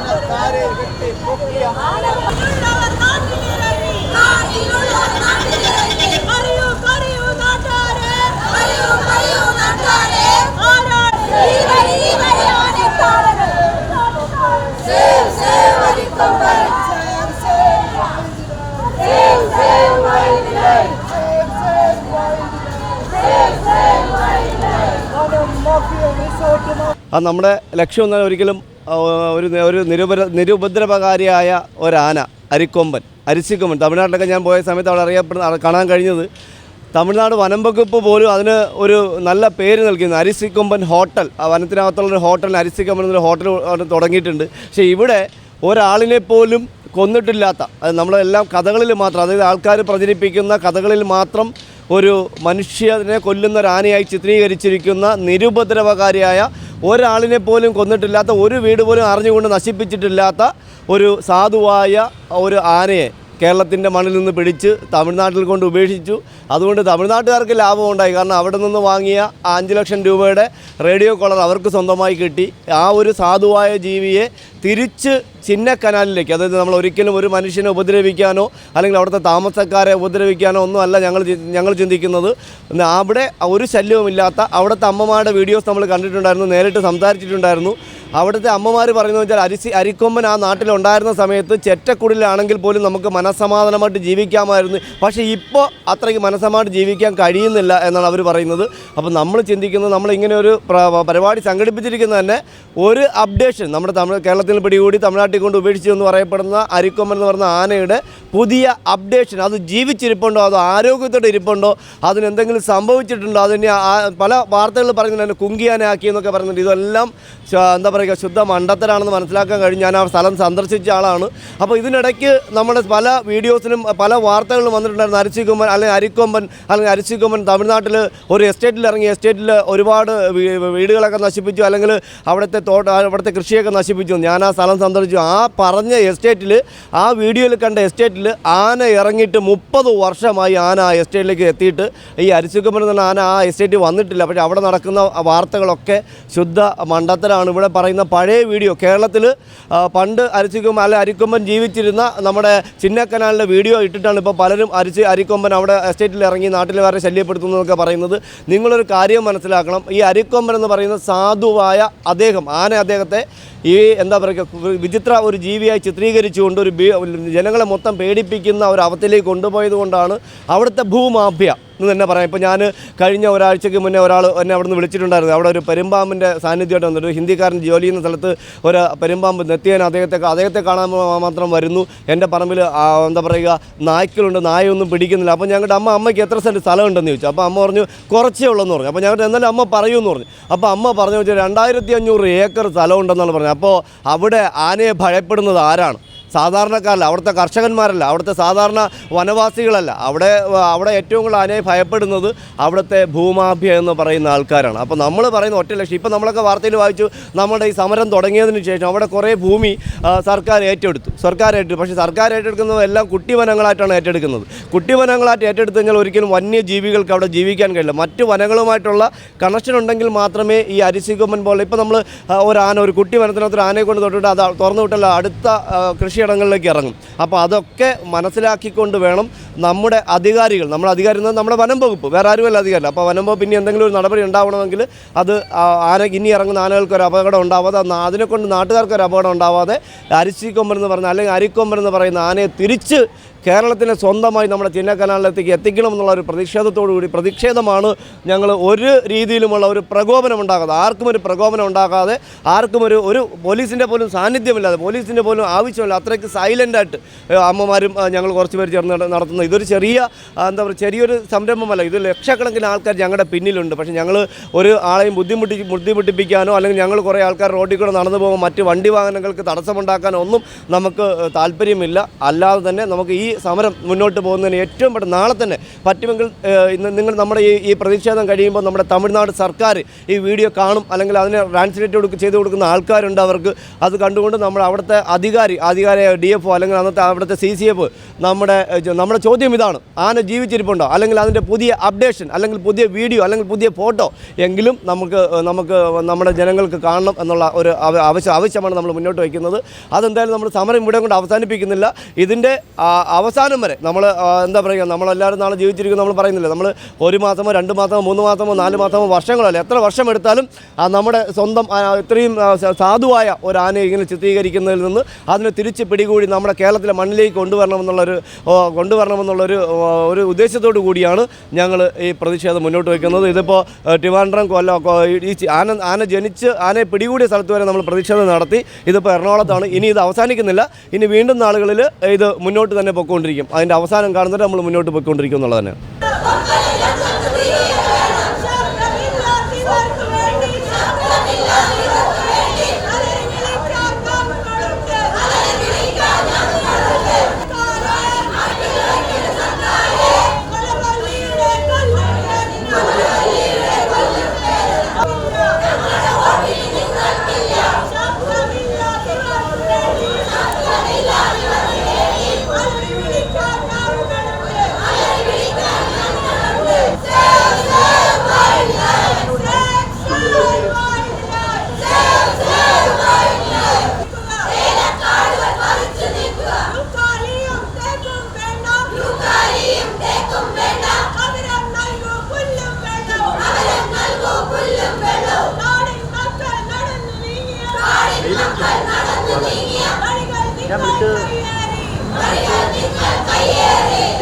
ആനത്താരെ നമ്മുടെ ലക്ഷ്യം എന്നാൽ ഒരിക്കലും ഒരു ഒരു നിരുപര നിരുപദ്രവകാരിയായ ഒരാന അരിക്കൊമ്പൻ അരിശിക്കൊമ്പൻ. തമിഴ്നാട്ടിലൊക്കെ ഞാൻ പോയ സമയത്ത് അവിടെ അറിയപ്പെടുന്ന കാണാൻ കഴിഞ്ഞത് തമിഴ്നാട് വനം വകുപ്പ് പോലും അതിന് ഒരു നല്ല പേര് നൽകിയിരുന്നു. അരിശിക്കൊമ്പൻ ഹോട്ടൽ. ആ വനത്തിനകത്തുള്ളൊരു ഹോട്ടലിന് അരിശിക്കൊമ്പൻ എന്നൊരു ഹോട്ടൽ തുടങ്ങിയിട്ടുണ്ട്. പക്ഷേ ഇവിടെ ഒരാളിനെ പോലും കൊന്നിട്ടില്ലാത്ത അത് നമ്മളെല്ലാം കഥകളിൽ മാത്രം അതായത് ആൾക്കാർ പ്രചരിപ്പിക്കുന്ന കഥകളിൽ മാത്രം ഒരു മനുഷ്യനെ കൊല്ലുന്ന ഒരു ആനയായി ചിത്രീകരിച്ചിരിക്കുന്ന നിരുപദ്രവകാരിയായ ഒരാളിനെ പോലും കൊന്നിട്ടില്ലാത്ത ഒരു വീട് പോലും അറിഞ്ഞുകൊണ്ട് നശിപ്പിച്ചിട്ടില്ലാത്ത ഒരു സാധുവായ ഒരു ആനയെ കേരളത്തിന്റെ മണ്ണിൽ നിന്ന് പിടിച്ച് തമിഴ്നാട്ടിൽ കൊണ്ട് ഉപേക്ഷിച്ചു. അതുകൊണ്ട് തമിഴ്നാട്ടുകാർക്ക് ലാഭം ഉണ്ടായി. കാരണം അവിടെ നിന്ന് വാങ്ങിയ അഞ്ച് ലക്ഷം രൂപയുടെ റേഡിയോ കോളർ അവർക്ക് സ്വന്തമായി കിട്ടി. ആ ഒരു സാധുവായ ജീവിയെ തിരിച്ച് ചിന്നക്കനാലിലേക്ക് അതായത് നമ്മൾ ഒരിക്കലും ഒരു മനുഷ്യനെ ഉപദ്രവിക്കാനോ അല്ലെങ്കിൽ അവിടുത്തെ താമസക്കാരെ ഉപദ്രവിക്കാനോ ഒന്നും അല്ല ഞങ്ങൾ ഞങ്ങൾ ചിന്തിക്കുന്നത്. അവിടെ ഒരു ശല്യവുമില്ലാത്ത അവിടുത്തെ അമ്മമാരുടെ വീഡിയോസ് നമ്മൾ കണ്ടിട്ടുണ്ടായിരുന്നു നേരിട്ട് സംസാരിച്ചിട്ടുണ്ടായിരുന്നു. അവിടുത്തെ അമ്മമാർ പറയുന്നത് വെച്ചാൽ അരിസി അരിക്കൊമ്പൻ ആ നാട്ടിലുണ്ടായിരുന്ന സമയത്ത് ചെറ്റക്കുടിലാണെങ്കിൽ പോലും നമുക്ക് മനസ്സമാധാനമായിട്ട് ജീവിക്കാമായിരുന്നു. പക്ഷേ ഇപ്പോൾ അത്രയ്ക്ക് മനസ്സമായിട്ട് ജീവിക്കാൻ കഴിയുന്നില്ല എന്നാണ് അവർ പറയുന്നത്. അപ്പോൾ നമ്മൾ ചിന്തിക്കുന്നത് നമ്മൾ ഇങ്ങനെ ഒരു പ്ര- പരിപാടി സംഘടിപ്പിച്ചിരിക്കുന്നത് തന്നെ ഒരു അപ്ഡേഷൻ നമ്മുടെ തമിഴ് കേരളത്തിൽ പിടികൂടി തമിഴ്നാട്ടിൽ കൊണ്ട് ഉപേക്ഷിച്ചു എന്ന് പറയപ്പെടുന്ന അരിക്കൊമ്പൻ എന്ന് പറയുന്ന ആനയുടെ പുതിയ അപ്ഡേഷൻ അത് ജീവിച്ചിരിപ്പുണ്ടോ? അത് ആരോഗ്യത്തോടെ ഇരിപ്പുണ്ടോ? അതിന് എന്തെങ്കിലും സംഭവിച്ചിട്ടുണ്ടോ? അതിന് പല വാർത്തകൾ പറയുന്നുണ്ട്. കുങ്കിയാനാക്കി എന്നൊക്കെ പറയുന്നുണ്ട്. ഇതെല്ലാം എന്താ പറയുക ശുദ്ധ മണ്ടത്തരാണെന്ന് മനസ്സിലാക്കാൻ കഴിഞ്ഞു. ഞാൻ ആ സ്ഥലം സന്ദർശിച്ച ആളാണ്. അപ്പോൾ ഇതിനിടയ്ക്ക് നമ്മുടെ പല വീഡിയോസിലും പല വാർത്തകളും വന്നിട്ടുണ്ടായിരുന്നു അരിച്ചിക്കൊമ്പൻ അല്ലെങ്കിൽ അരിക്കൊമ്പൻ അല്ലെങ്കിൽ അരിച്ചിക്കൊമ്പൻ തമിഴ്നാട്ടിൽ ഒരു എസ്റ്റേറ്റിൽ ഇറങ്ങി എസ്റ്റേറ്റിൽ ഒരുപാട് വീടുകളൊക്കെ നശിപ്പിച്ചു അല്ലെങ്കിൽ അവിടുത്തെ തോട്ട അവിടുത്തെ കൃഷിയൊക്കെ നശിപ്പിച്ചു. ഞാൻ ആ സ്ഥലം സന്ദർശിച്ചു. ആ പറഞ്ഞ എസ്റ്റേറ്റിൽ ആ വീഡിയോയിൽ കണ്ട എസ്റ്റേറ്റിൽ ആന ഇറങ്ങിയിട്ട് മുപ്പത് വർഷമായി ആന ആ എസ്റ്റേറ്റിലേക്ക് എത്തിയിട്ട് ഈ അരിച്ചുക്കമ്പൻ എന്ന ആന ആ എസ്റ്റേറ്റിൽ വന്നിട്ടില്ല. പക്ഷേ അവിടെ നടക്കുന്ന വാർത്തകളൊക്കെ ശുദ്ധ മണ്ടത്തരാണ്. ഇവിടെ പറയുന്ന പഴയ വീഡിയോ കേരളത്തിൽ പണ്ട് അരിച്ചുക്കൊമ്പൻ അല്ലെ അരിക്കൊമ്പൻ ജീവിച്ചിരുന്ന നമ്മുടെ ചിന്നക്കനാലിന്റെ വീഡിയോ ഇട്ടിട്ടാണ് ഇപ്പോൾ പലരും അരിച്ച് അരിക്കൊമ്പൻ അവിടെ എസ്റ്റേറ്റിൽ ഇറങ്ങി നാട്ടിലുകാരെ ശല്യപ്പെടുത്തുന്നതൊക്കെ പറയുന്നത്. നിങ്ങളൊരു കാര്യം മനസ്സിലാക്കണം. ഈ അരിക്കൊമ്പൻ എന്ന് പറയുന്ന സാധുവായ അദ്ദേഹം ആന അദ്ദേഹത്തെ ഈ എന്താ പറയുക വിചിത്ര ഒരു ജീവിയായി ചിത്രീകരിച്ചുകൊണ്ട് ഒരു ജനങ്ങളെ മൊത്തം പേടിപ്പിക്കുന്ന ഒരു അവസ്ഥയിലേക്ക് കൊണ്ടുപോയത് കൊണ്ടാണ് അവിടുത്തെ ഭൂമാഫിയ എന്ന് തന്നെ പറയാം. ഇപ്പോൾ ഞാൻ കഴിഞ്ഞ ഒരാഴ്ചയ്ക്ക് മുന്നേ ഒരാൾ എന്നെ അവിടെ നിന്ന് വിളിച്ചിട്ടുണ്ടായിരുന്നു. അവിടെ ഒരു പെരുമ്പാമ്പിന്റെ സാന്നിധ്യമായിട്ട് വന്നിട്ട് ഹിന്ദിക്കാരൻ ജോലി ചെയ്യുന്ന സ്ഥലത്ത് ഒരു പെരുമ്പാമ്പ് നെത്തിയാൻ അദ്ദേഹത്തെ അദ്ദേഹത്തെ കാണാൻ മാത്രം വരുന്നു. എന്റെ പറമ്പിൽ എന്താ പറയുക നായ്ക്കളുണ്ട്. നായൊന്നും പിടിക്കുന്നില്ല. അപ്പോൾ ഞങ്ങളുടെ അമ്മ അമ്മയ്ക്ക് എത്ര സെന്റ് സ്ഥലമുണ്ടെന്ന് ചോദിച്ചു. അപ്പോൾ അമ്മ പറഞ്ഞു കുറച്ചേ ഉള്ളെന്ന് പറഞ്ഞു. അപ്പോൾ ഞങ്ങളുടെ എന്നാലും അമ്മ പറയൂന്ന് പറഞ്ഞു. അപ്പോൾ അമ്മ പറഞ്ഞു വെച്ചാൽ രണ്ടായിരത്തി അഞ്ഞൂറ് ഏക്കർ സ്ഥലമുണ്ടെന്നാണ് പറഞ്ഞത് അപ്പോൾ അവിടെ ആനയെ ഭയപ്പെടുന്നത് ആരാണ്? സാധാരണക്കാരല്ല അവിടുത്തെ കർഷകന്മാരല്ല അവിടുത്തെ സാധാരണ വനവാസികളല്ല. അവിടെ അവിടെ ഏറ്റവും കൂടുതൽ ആനയെ ഭയപ്പെടുന്നത് അവിടുത്തെ ഭൂമാഭ്യ എന്ന് പറയുന്ന ആൾക്കാരാണ്. അപ്പോൾ നമ്മൾ പറയുന്ന ഒറ്റ ലക്ഷം ഇപ്പം നമ്മളൊക്കെ വാർത്തയിൽ വായിച്ചു നമ്മുടെ ഈ സമരം തുടങ്ങിയതിന് ശേഷം അവിടെ കുറേ ഭൂമി സർക്കാർ ഏറ്റെടുത്തു. സർക്കാർ ഏറ്റെടുത്തു. പക്ഷേ സർക്കാർ ഏറ്റെടുക്കുന്നത് എല്ലാം കുട്ടിവനങ്ങളായിട്ടാണ് ഏറ്റെടുക്കുന്നത്. കുട്ടിവനങ്ങളായിട്ട് ഏറ്റെടുത്തു കഴിഞ്ഞാൽ ഒരിക്കലും വന്യജീവികൾക്ക് അവിടെ ജീവിക്കാൻ കഴിയില്ല. മറ്റ് വനങ്ങളുമായിട്ടുള്ള കണക്ഷൻ ഉണ്ടെങ്കിൽ മാത്രമേ ഈ അരിശികൊമ്പൻ പോലെ ഇപ്പോൾ നമ്മൾ ഒരു ആന ഒരു കുട്ടി വനത്തിനകത്ത് ഒരു ആനയെ കൊണ്ട് തൊട്ടിട്ട് അത് തുറന്നു വിട്ടല്ല അടുത്ത ആ, കൃഷിയിടങ്ങളിലേക്ക് ഇറങ്ങും. അപ്പോൾ അതൊക്കെ മനസ്സിലാക്കിക്കൊണ്ട് വേണം നമ്മുടെ അധികാരികൾ നമ്മുടെ അധികാരി നമ്മുടെ വനം വകുപ്പ് വേറെ ആരുമല്ല അധികാരം അപ്പോൾ വനം വകുപ്പ് ഇനി എന്തെങ്കിലും ഒരു നടപടി ഉണ്ടാവണമെങ്കിൽ അത് ആന ഇനി ഇറങ്ങുന്ന ആനകൾക്ക് ഒരു അപകടം ഉണ്ടാവാതെ അതിനെക്കൊണ്ട് അതിനെ കൊണ്ട് നാട്ടുകാർക്ക് ഒരു അപകടം ഉണ്ടാവാതെ അരിശിക്കൊമ്പൻ എന്ന് പറഞ്ഞ അല്ലെങ്കിൽ അരിക്കൊമ്പൻ എന്ന് പറയുന്ന ആനയെ തിരിച്ച് കേരളത്തിനെ സ്വന്തമായി നമ്മുടെ ചിന്നക്കനാലിലേക്ക് എത്തിക്കണം എന്നുള്ള ഒരു പ്രതിഷേധത്തോടു കൂടി പ്രതിഷേധമാണ് ഞങ്ങൾ ഒരു രീതിയിലുമുള്ള ഒരു പ്രകോപനം ഉണ്ടാകാതെ ആർക്കും ഒരു പ്രകോപനം ഉണ്ടാകാതെ ആർക്കും ഒരു ഒരു പോലീസിന്റെ പോലും സാന്നിധ്യമില്ലാതെ പോലീസിന്റെ പോലും ആവശ്യമില്ല അത്രയ്ക്ക് സൈലന്റായിട്ട് അമ്മമാരും ഞങ്ങൾ കുറച്ച് പേര് ചേർന്ന് നടത്തുന്നത് നടത്തുന്ന ഇതൊരു ചെറിയ എന്താ പറയുക ചെറിയൊരു സംരംഭമല്ല. ഇത് ലക്ഷക്കണക്കിന് ആൾക്കാർ ഞങ്ങളുടെ പിന്നിലുണ്ട്. പക്ഷേ ഞങ്ങൾ ഒരു ആളെയും ബുദ്ധിമുട്ടി ബുദ്ധിമുട്ടിപ്പിക്കാനോ അല്ലെങ്കിൽ ഞങ്ങൾ കുറേ ആൾക്കാർ റോഡിൽ കൂടെ നടന്നു പോകുമ്പോൾ മറ്റ് വണ്ടി വാഹനങ്ങൾക്ക് തടസ്സമുണ്ടാക്കാനോ ഒന്നും നമുക്ക് താല്പര്യമില്ല. അല്ലാതെ തന്നെ നമുക്ക് ഈ സമരം മുന്നോട്ട് പോകുന്നതിന് ഏറ്റവും പെട്ടെന്ന് നാളെ തന്നെ പറ്റുമെങ്കിൽ ഇന്ന് നിങ്ങൾ നമ്മുടെ ഈ ഈ പ്രതിഷേധം കഴിയുമ്പോൾ നമ്മുടെ തമിഴ്നാട് സർക്കാർ ഈ വീഡിയോ കാണും അല്ലെങ്കിൽ അതിനെ ട്രാൻസ്ലേറ്റ് കൊടുക്ക ചെയ്ത് കൊടുക്കുന്ന ആൾക്കാരുണ്ട് അവർക്ക്. അത് കണ്ടുകൊണ്ട് നമ്മൾ അവിടുത്തെ അധികാരി അധികാരി ഡി എഫ് അല്ലെങ്കിൽ അന്നത്തെ അവിടുത്തെ സി സി എഫ് നമ്മുടെ നമ്മുടെ ചോദ്യം ഇതാണ്. ആന ജീവിച്ചിരിപ്പുണ്ടോ? അല്ലെങ്കിൽ അതിന്റെ പുതിയ അപ്ഡേഷൻ അല്ലെങ്കിൽ പുതിയ വീഡിയോ അല്ലെങ്കിൽ പുതിയ ഫോട്ടോ എങ്കിലും നമുക്ക് നമുക്ക് നമ്മുടെ ജനങ്ങൾക്ക് കാണണം എന്നുള്ള ഒരു ആവ- ആവശ്യം ആവശ്യമാണ് നമ്മൾ മുന്നോട്ട് വയ്ക്കുന്നത്. അതെന്തായാലും നമ്മൾ സമരം ഇവിടെ കൊണ്ട് അവസാനിപ്പിക്കുന്നില്ല. ഇതിന്റെ അവസാനം വരെ നമ്മൾ എന്താ പറയുക നമ്മളെല്ലാവരും നാളെ ജീവിച്ചിരിക്കും നമ്മൾ പറയുന്നില്ല? നമ്മൾ ഒരു മാസമോ രണ്ട് മാസമോ മൂന്ന് മാസമോ നാല് മാസമോ വർഷങ്ങളല്ല എത്ര വർഷം എടുത്താലും നമ്മുടെ സ്വന്തം ഇത്രയും സാധുവായ ഒരു ആനയെ ഇങ്ങനെ ചിത്രീകരിക്കുന്നതിൽ നിന്ന് അതിനെ തിരിച്ച് പിടികൂടി നമ്മുടെ കേരളത്തിലെ മണ്ണിലേക്ക് കൊണ്ടുവരണമെന്നുള്ളൊരു കൊണ്ടുവരണമെന്നുള്ളൊരു ഒരു ഉദ്ദേശത്തോടു കൂടിയാണ് ഞങ്ങൾ ഈ പ്രതിഷേധം മുന്നോട്ട് വയ്ക്കുന്നത്. ഇതിപ്പോൾ ട്രിവാൻഡ്രം കൊല്ല ഈ ആന ആന ജനിച്ച് ആനയെ പിടികൂടിയ സ്ഥലത്ത് വരെ നമ്മൾ പ്രതിഷേധം നടത്തി. ഇതിപ്പോൾ എറണാകുളത്താണ്. ഇനി ഇത് അവസാനിക്കുന്നില്ല. ഇനി വീണ്ടും നാളുകളിൽ ഇത് മുന്നോട്ട് തന്നെ പൊയ്ക്കൊണ്ടിരിക്കും. അതിന്റെ അവസാനം കാണുന്നത് നമ്മൾ മുന്നോട്ട് പോയിക്കൊണ്ടിരിക്കും എന്നുള്ളത് തന്നെ